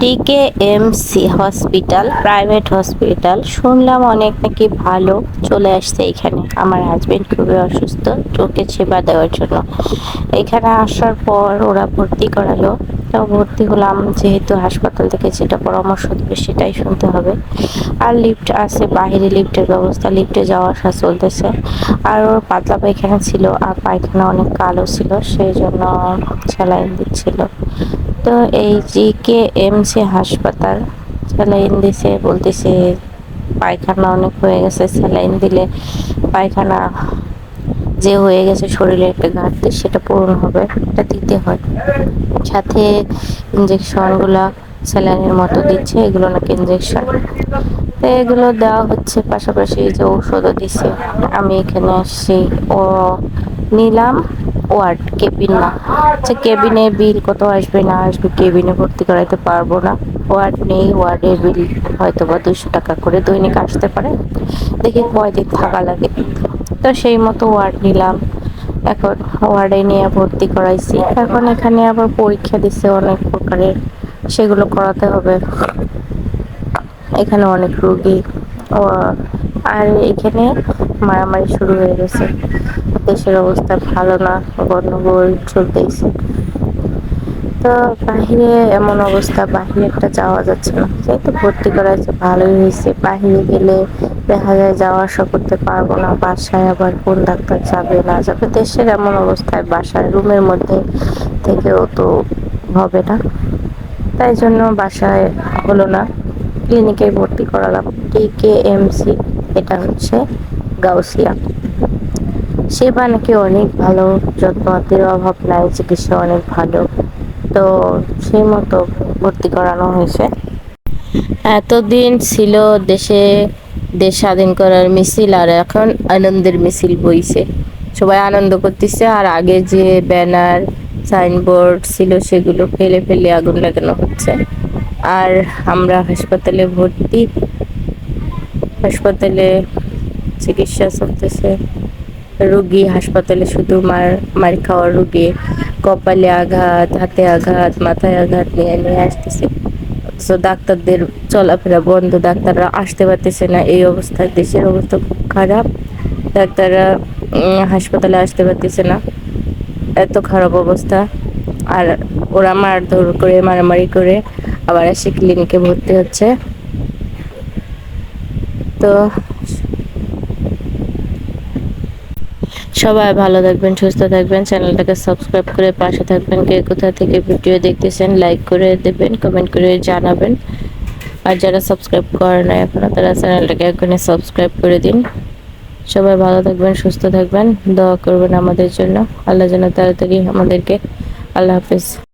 ডিকেএমসি hospital, private hospital. শুনলাম অনেক নাকি ভালো চলে আসছে এখানে। আমার হাজবেন্ড খুবই অসুস্থ চোখে সেবা দেওয়ার জন্য। এখানে আসার পর ওরা ভর্তি করালো। তাও ভর্তি হলাম, যেহেতু হাসপাতাল থেকে যেটা পরামর্শ দেবে সেটাই শুনতে হবে। আর লিফট আছে, বাইরে লিফটের ব্যবস্থা লিফটে যাওয়া আসা চলতেছে। আর ওর পাতলা পায়খানা ছিল, আর পায়খানা অনেক কালো ছিল, সেই জন্য স্যালাইন দিচ্ছিল। তো এই জি কে এমসি হাসপাতাল স্যালাইন দিছে, বলতেছে পায়খানা অনেক হয়ে গেছে, স্যালাইন দিলে পায়খানা যে হয়ে গেছে শরীরে একটা ঘাটতি, সেটা পূরণ হবে, এটা দিতে হয়। সাথে ইঞ্জেকশনগুলা স্যালাইনের মতো দিচ্ছে, এগুলো নাকি ইঞ্জেকশন তো এগুলো দেওয়া হচ্ছে, পাশাপাশি যে ঔষধও দিছে। আমি এখানে আসছি, ও নিলাম। ওয়ার্ড কেবিন না। আচ্ছা কেবিনে বিল কত আসবে, না আসবে কেবিনে ভর্তি করাইতে পারব না। ওয়ার্ড নেই ওয়ার্ডের বিল হয়তো বা দুশো টাকা করে দৈনিক আসতে পারে। দেখি কয়দিন থাকা লাগে। তো সেই মতো ওয়ার্ড নিলাম। এখন ওয়ার্ডে নিয়ে ভর্তি করাইছি। এখন এখানে আবার পরীক্ষা দিচ্ছে অনেক প্রকারের। সেগুলো করাতে হবে। এখানে অনেক রুগী। আর এখানে মারামারি শুরু হয়ে গেছে। দেশের অবস্থা ভালো না গন্ডগোল চলতেছে তো বাহিরে এমন অবস্থা, বাহিরে একটা যাওয়া যাচ্ছে না। যেহেতু ভর্তি করা আছে ভালোই হয়েছে। বাহিরে গেলে দেখা যায় যাওয়া আসা করতে পারব না, বাসায় আবার কোন ডাক্তার যাবে, না যাবে। দেশের এমন অবস্থায় বাসায় রুমের মধ্যে থেকেও তো হবে না। তাই জন্য বাসায় হলো না। ক্লিনিকে ভর্তি করালাম। টিকেএমসি এটা হচ্ছে গাউসিয়া। সেবা নাকি অনেক ভালো যত্নপাতির অভাব নাই, চিকিৎসা অনেক ভালো। তো সেই মতো ভর্তি করানো হয়েছে। এতদিন ছিল দেশে দেশ স্বাধীন করার মিছিল আর এখন আনন্দের মিছিল বইছে। সবাই আনন্দ করতেছে আর আগে যে ব্যানার, সাইনবোর্ড ছিল সেগুলো ফেলে ফেলে আগুন লাগানো হচ্ছে। আর আমরা হাসপাতালে ভর্তি। হাসপাতালে চিকিৎসা চলতেছে। রুগী হাসপাতালে শুধু মার মার খাওয়ার রুগী, কপালে আঘাত, হাতে আঘাত, মাথায় আঘাত নিয়ে নিয়ে আসতেছে। অথচ ডাক্তারদের চলাফেরা বন্ধ, ডাক্তাররা আসতে পারতেছে না। এই অবস্থায় দেশের অবস্থা খুব খারাপ। ডাক্তাররা হাসপাতালে আসতে পারতেছে না। এত খারাপ অবস্থা। আর ওরা মারধর করে, মারামারি করে আবার এসে ক্লিনিকে ভর্তি হচ্ছে। তো সবাই ভালো থাকবেন, সুস্থ থাকবেন। চ্যানেলটাকে সাবস্ক্রাইব করে পাশে থাকবেন। কে কোথা থেকে ভিডিও দেখতেছেন লাইক করে দেবেন কমেন্ট করে জানাবেন। আর যারা সাবস্ক্রাইব করে না এখনও তারা চ্যানেলটাকে এখনই সাবস্ক্রাইব করে দিন। সবাই ভালো থাকবেন, সুস্থ থাকবেন। দোয়া করবেন আমাদের জন্য। আল্লাহ যেন তাড়াতাড়ি আমাদেরকে, আল্লাহ হাফিজ।